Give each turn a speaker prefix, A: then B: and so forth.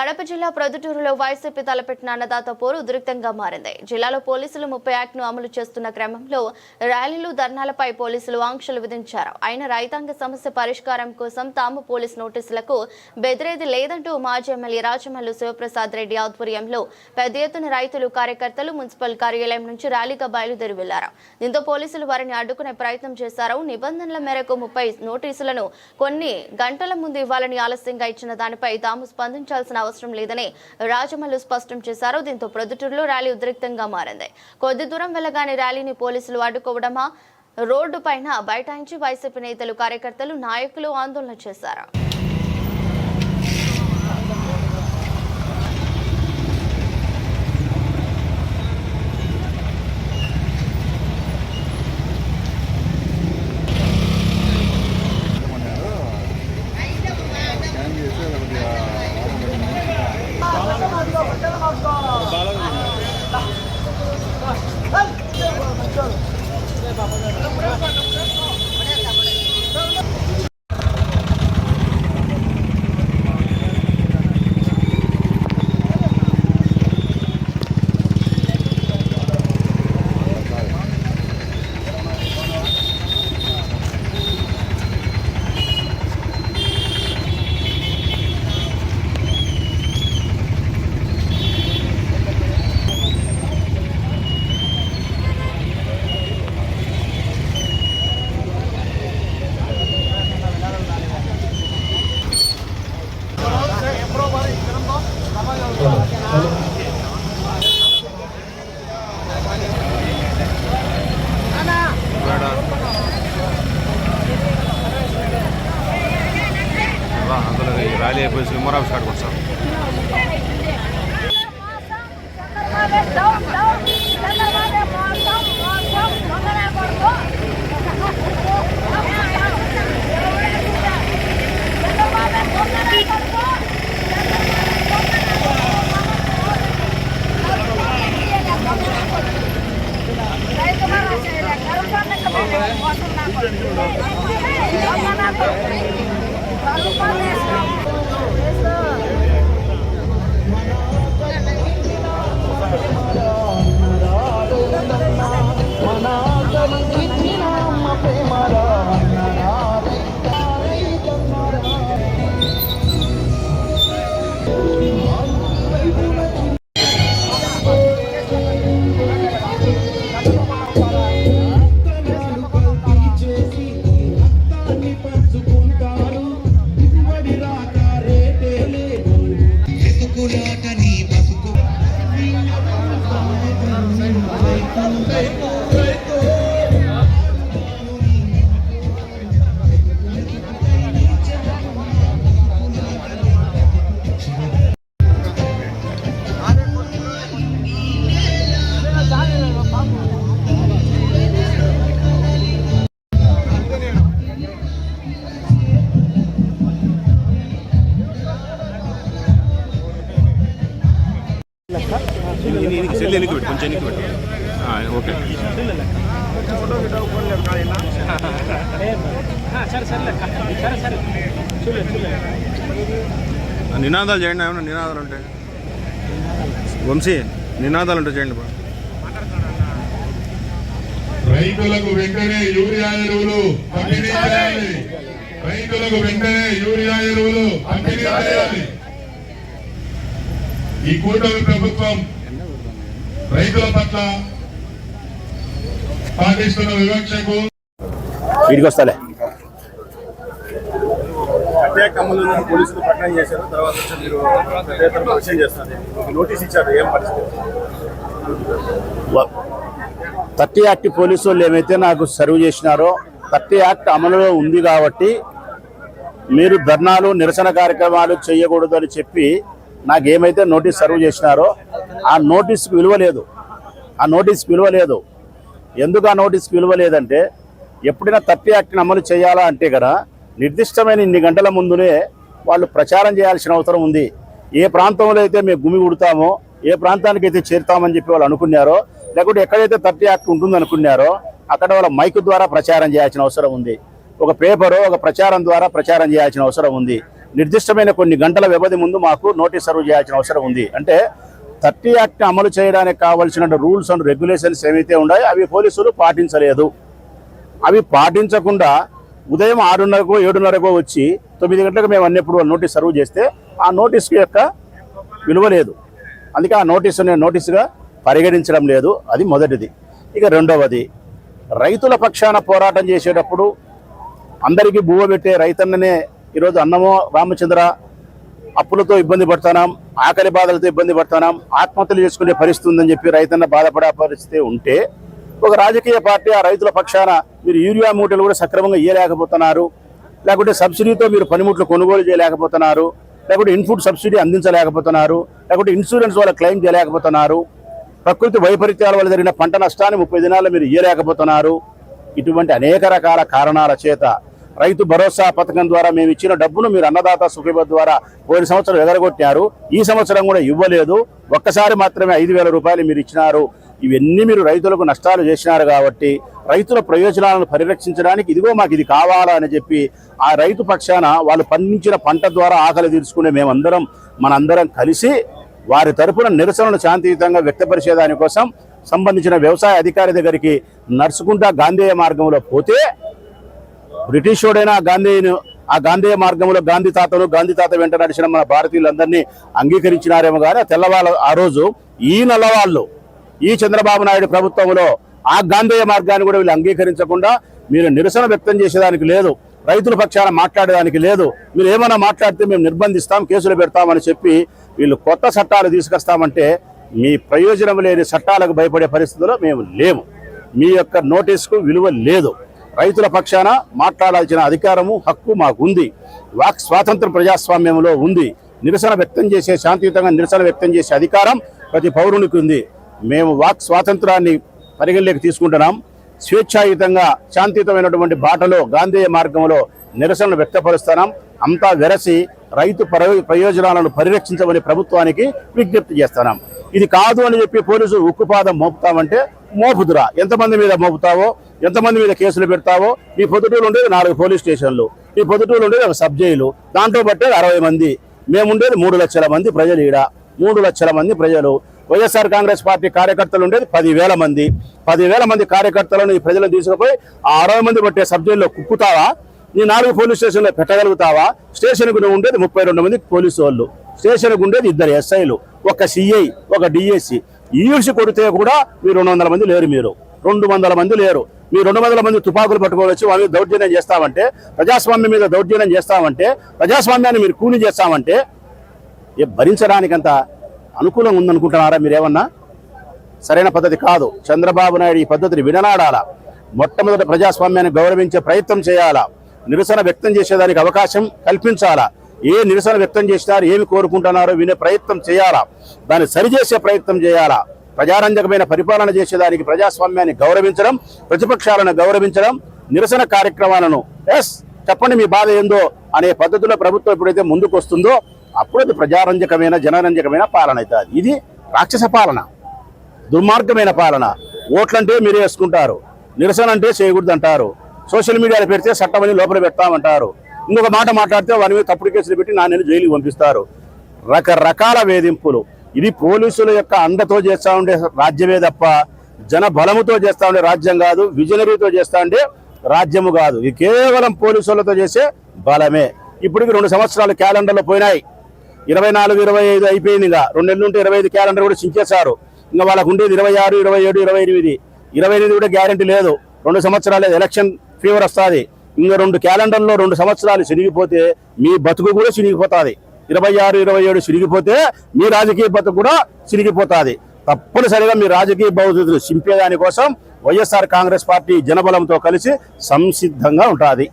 A: కడప జిల్లా ప్రొద్దుటూరులో వైసీపీ తలపెట్టిన అన్నదాత పోరు ఉద్రిక్తంగా మారింది. జిల్లాలో పోలీసులు ముప్పై యాక్ట్ను అమలు చేస్తున్న క్రమంలో ర్యాలీలు ధర్నాలపై పోలీసులు ఆంక్షలు విధించారు. అయిన రైతాంగ సమస్య పరిష్కారం కోసం తాము పోలీస్ నోటీసులకు బెదిరేది లేదంటూ మాజీ ఎమ్మెల్యే రాజమల్లు శివప్రసాద్ రెడ్డి ఆధ్వర్యంలో పెద్ద ఎత్తున రైతులు కార్యకర్తలు మున్సిపల్ కార్యాలయం నుంచి ర్యాలీగా బయలుదేరి వెళ్ళారు దీంతో పోలీసులు వారిని అడ్డుకునే ప్రయత్నం చేశారు. నిబంధనల మేరకు ముప్పై నోటీసులను కొన్ని గంటల ముందు ఇవ్వాలని ఆలస్యంగా ఇచ్చిన దానిపై తాము స్పందించాల్సిన అవసరం లేదని రాజమల్లు స్పష్టం చేశారు. దీంతో ప్రొద్దుటూరులో ర్యాలీ ఉద్రిక్తంగా మారింది. కొద్ది దూరం వెళ్ళగానే ర్యాలీని పోలీసులు అడ్డుకోవడమా? రోడ్డు పైన బైఠాయించి వైసీపీ నేతలు కార్యకర్తలు నాయకులు ఆందోళన చేశారు?
B: అందులో ర్యాలీ అయిపోయి సినిమా ఆఫీస్
C: എനിക്ക്
B: సెల్ ఎనికి పెట్టు కొంచెం ఎనికి పెట్టు ఓకే నినాదాలు చేయండి ఏమన్నా నినాదాలు ఉంటాయి వంశీ నినాదాలు ఉంటాయి చేయండి బా
D: రైతులకు వెంటనే యూరియా ఎరువులు పంపిణీ చేయాలి. రైతులకు వెంటనే యూరియా ఎరువులు పంపిణీ చేయాలి. ఈ కూటమి ప్రభుత్వం రైతుల పట్ల పాటిస్తున్న వివక్షకు
B: వీడికి వస్తాలే అటాక్ అమలు పోలీసులు ప్రకటన చేశారు తర్వాత వచ్చి మీరు పెద్ద ఎత్తున విషయం చేస్తున్నారు నోటీస్ ఇచ్చారు ఏం పరిస్థితి?
E: థర్టీ యాక్ట్ పోలీసు వాళ్ళు ఏమైతే నాకు సర్వ్ చేసినారో థర్టీ యాక్ట్ అమలులో ఉంది కాబట్టి మీరు ధర్నాలు నిరసన కార్యక్రమాలు చేయకూడదు అని చెప్పి నాకు ఏమైతే నోటీస్ సర్వ్ చేసినారో ఆ నోటీస్కి విలువ లేదు. ఆ నోటీస్కి విలువ లేదు. ఎందుకు ఆ నోటీస్కి విలువ లేదంటే ఎప్పుడైనా థర్టీ యాక్ట్ని అమలు చేయాలా అంటే కదా నిర్దిష్టమైన ఇన్ని గంటల ముందునే వాళ్ళు ప్రచారం చేయాల్సిన అవసరం ఉంది. ఏ ప్రాంతంలో అయితే మేము గుమి కుడతామో ఏ ప్రాంతానికి అయితే చేరుతామని చెప్పి వాళ్ళు అనుకున్నారో లేకుంటే ఎక్కడైతే థర్టీ యాక్ట్ ఉంటుంది అనుకున్నారో అక్కడ వాళ్ళ మైక్ ద్వారా ప్రచారం చేయాల్సిన అవసరం ఉంది. ఒక పేపరు ఒక ప్రచారం ద్వారా ప్రచారం చేయాల్సిన అవసరం ఉంది. నిర్దిష్టమైన కొన్ని గంటల వ్యవధి ముందు మాకు నోటీస్ సర్వ్ చేయాల్సిన అవసరం ఉంది. అంటే థర్టీ యాక్ట్ అమలు చేయడానికి కావాల్సిన రూల్స్ అండ్ రెగ్యులేషన్స్ ఏవైతే ఉన్నాయో అవి పోలీసులు పాటించలేదు. అవి పాటించకుండా ఉదయం ఆరున్నరకు ఏడున్నరకు వచ్చి తొమ్మిది గంటలకు మేము అన్నప్పుడు నోటీస్ సర్వ్ చేస్తే ఆ నోటీస్ యొక్క విలువ లేదు. అందుకే ఆ నోటీస్ నేను నోటీసుగా పరిగణించడం లేదు. అది మొదటిది. ఇక రెండవది రైతుల పక్షాన పోరాటం చేసేటప్పుడు అందరికీ బువ్వ పెట్టే రైతన్ననే ఈరోజు అన్నమో రామచంద్ర అప్పులతో ఇబ్బంది పడుతున్నాం ఆకలి బాధలతో ఇబ్బంది పడుతున్నాం ఆత్మహత్యలు చేసుకునే పరిస్థితి ఉందని చెప్పి రైతన్న బాధపడే పరిస్థితి ఉంటే ఒక రాజకీయ పార్టీ ఆ రైతుల పక్షాన మీరు యూరియా మూటలు కూడా సక్రమంగా ఇయ్యలేకపోతున్నారు లేకుంటే సబ్సిడీతో మీరు పనిముట్లు కొనుగోలు చేయలేకపోతున్నారు లేకుంటే ఇన్పుట్ సబ్సిడీ అందించలేకపోతున్నారు లేకుంటే ఇన్సూరెన్స్ వల్ల క్లెయిమ్ చేయలేకపోతున్నారు ప్రకృతి వైపరీత్యాల వల్ల జరిగిన పంట నష్టాన్ని ముప్పై దినాల్లో మీరు ఇయ్యలేకపోతున్నారు. ఇటువంటి అనేక రకాల కారణాల చేత రైతు భరోసా పథకం ద్వారా మేము ఇచ్చిన డబ్బును మీరు అన్నదాత సుఖీభ ద్వారా పోయిన సంవత్సరం ఎగరగొట్టారు. ఈ సంవత్సరం కూడా ఇవ్వలేదు. ఒక్కసారి మాత్రమే ఐదు వేల రూపాయలు మీరు ఇచ్చినారు. ఇవన్నీ మీరు రైతులకు నష్టాలు చేసినారు కాబట్టి రైతుల ప్రయోజనాలను పరిరక్షించడానికి ఇదిగో మాకు ఇది కావాలా అని చెప్పి ఆ రైతు పక్షాన వాళ్ళు పండించిన పంట ద్వారా ఆకలి తీర్చుకునే మేమందరం మనందరం కలిసి వారి తరపున నిరసనలు శాంతియుతంగా వ్యక్తపరిచేదానికోసం సంబంధించిన వ్యవసాయ అధికారి దగ్గరికి నడుచుకుంటా గాంధేయ మార్గంలో పోతే బ్రిటిష్ వాడైనా గాంధీని ఆ గాంధీ మార్గంలో గాంధీ తాతలు గాంధీ తాత వెంట నడిచిన మన భారతీయులందరినీ అంగీకరించినారేమో కానీ తెల్లవాళ్ళ ఆ రోజు ఈ నల్లవాళ్ళు ఈ చంద్రబాబు నాయుడు ప్రభుత్వంలో ఆ గాంధేయ మార్గాన్ని కూడా వీళ్ళు అంగీకరించకుండా మీరు నిరసన వ్యక్తం చేసేదానికి లేదు రైతుల పక్షాన మాట్లాడేదానికి లేదు మీరు ఏమైనా మాట్లాడితే మేము నిర్బంధిస్తాం కేసులు పెడతామని చెప్పి వీళ్ళు కొత్త చట్టాలు తీసుకొస్తామంటే మీ ప్రయోజనం లేని చట్టాలకు భయపడే పరిస్థితిలో మేము లేము. మీ యొక్క నోటీస్కు విలువ లేదు. రైతుల పక్షాన మాట్లాడాల్సిన అధికారము హక్కు మాకుంది. వాక్ స్వాతంత్ర ప్రజాస్వామ్యంలో ఉంది. నిరసన వ్యక్తం చేసే శాంతియుతంగా నిరసన వ్యక్తం చేసే అధికారం ప్రతి పౌరునికి ఉంది. మేము వాక్ స్వాతంత్రాన్ని పరిగణలోకి తీసుకుంటున్నాం. స్వేచ్ఛాయుతంగా శాంతియుతమైనటువంటి బాటలో గాంధేయ మార్గంలో నిరసనలు వ్యక్తపరుస్తున్నాం. అంతా వెరసి రైతు ప్రయోజనాలను పరిరక్షించమని ప్రభుత్వానికి విజ్ఞప్తి చేస్తున్నాం. ఇది కాదు అని చెప్పి పోలీసులు ఉక్కుపాదం మోపుతామంటే మోపుదురా. ఎంతమంది మీద మోపుతావో ఎంతమంది మీద కేసులు పెడతావో ఈ పొద్దుటూరు ఉండేది నాలుగు పోలీస్ స్టేషన్లు ఈ పొద్దుటూరు ఉండేది ఒక సబ్ జైలు దాంట్లో బట్టే అరవై మంది. మేముండేది మూడు లక్షల మంది ప్రజలు ఈడ. మూడు లక్షల మంది ప్రజలు. వైఎస్ఆర్ కాంగ్రెస్ పార్టీ కార్యకర్తలు ఉండేది పదివేల మంది. పదివేల మంది కార్యకర్తలను ఈ ప్రజలను తీసుకుపోయి ఆ అరవై మంది పట్టే సబ్ జైల్లో కుక్కుతావా? నీ నాలుగు పోలీస్ స్టేషన్లో పెట్టగలుగుతావా? స్టేషన్కు నువ్వు ఉండేది ముప్పై రెండు మంది పోలీసు వాళ్ళు. స్టేషన్కు ఉండేది ఇద్దరు ఎస్ఐలు ఒక సిఐ ఒక డిఎస్సి. ఈడ్చి కొడితే కూడా మీరు రెండు వందల మంది లేరు మీరు. రెండు వందల మంది లేరు. మీ రెండు వందల మంది తుపాకులు పట్టుకోవచ్చు వాళ్ళు వాళ్ళ మీద దౌర్జన్యం చేస్తామంటే ప్రజాస్వామ్యం మీద దౌర్జన్యం చేస్తామంటే ప్రజాస్వామ్యాన్ని మీరు కూలి చేస్తామంటే ఏ భరించడానికంత అనుకూలంగా ఉందనుకుంటున్నారా మీరేమన్నా? సరైన పద్ధతి కాదు. చంద్రబాబు నాయుడు ఈ పద్ధతిని విడనాడాలా? మొట్టమొదటి ప్రజాస్వామ్యాన్ని గౌరవించే ప్రయత్నం చేయాలా? నిరసన వ్యక్తం చేసేదానికి అవకాశం కల్పించాలా? ఏ నిరసన వ్యక్తం చేసినారు ఏమి కోరుకుంటున్నారో వినే ప్రయత్నం చేయాలా? దాన్ని సరిచేసే ప్రయత్నం చేయాలా? ప్రజారంజకమైన పరిపాలన చేసేదానికి ప్రజాస్వామ్యాన్ని గౌరవించడం ప్రతిపక్షాలను గౌరవించడం నిరసన కార్యక్రమాలను. ఎస్ చెప్పండి మీ బాధ ఏందో అనే పద్ధతిలో ప్రభుత్వం ఎప్పుడైతే ముందుకు వస్తుందో అప్పుడు అది ప్రజారంజకమైన జనరంజకమైన పాలన అవుతుంది ఇది రాక్షస పాలన. దుర్మార్గమైన పాలన. ఓట్లంటే మీరే వేసుకుంటారు. నిరసన అంటే చేయకూడదు అంటారు సోషల్ మీడియాలో పెడితే చట్టమని లోపల పెడతామంటారు. ఇంకొక మాట మాట్లాడితే వారి మీద తప్పుడు కేసులు పెట్టి నా నేను జైలుకి పంపిస్తారు. రకరకాల వేధింపులు. ఇది పోలీసుల యొక్క అండతో చేస్తా ఉండే రాజ్యమే తప్ప జన బలముతో చేస్తా ఉండే రాజ్యం కాదు విజనరీతో చేస్తా ఉండే రాజ్యము కాదు. ఇది కేవలం పోలీసులతో చేసే బలమే. ఇప్పటికి రెండు సంవత్సరాలు క్యాలెండర్లో పోయినాయి. ఇరవై నాలుగు ఇరవై ఐదు అయిపోయింది ఇంకా. రెండు నెలలు ఉంటే ఇరవై ఐదు క్యాలెండర్ కూడా చించేశారు. ఇంకా వాళ్ళకు ఉండేది ఇరవై ఆరు ఇరవై ఏడు ఇరవై ఎనిమిది. ఇరవై ఎనిమిది కూడా గ్యారంటీ లేదు. రెండు సంవత్సరాలు ఎలక్షన్ ఫీవర్ వస్తుంది. ఇంకా రెండు క్యాలెండర్లో రెండు సంవత్సరాలు చిరిగిపోతే మీ బతుకు కూడా చిరిగిపోతుంది ఇరవై ఆరు ఇరవై ఏడు చిరిగిపోతే మీ రాజకీయ బతుకు కూడా చిరిగిపోతుంది. తప్పనిసరిగా మీ రాజకీయ భవిష్యత్తును చింపేదాని కోసం వైఎస్ఆర్ కాంగ్రెస్ పార్టీ జనబలంతో కలిసి సంసిద్ధంగా ఉంటుంది.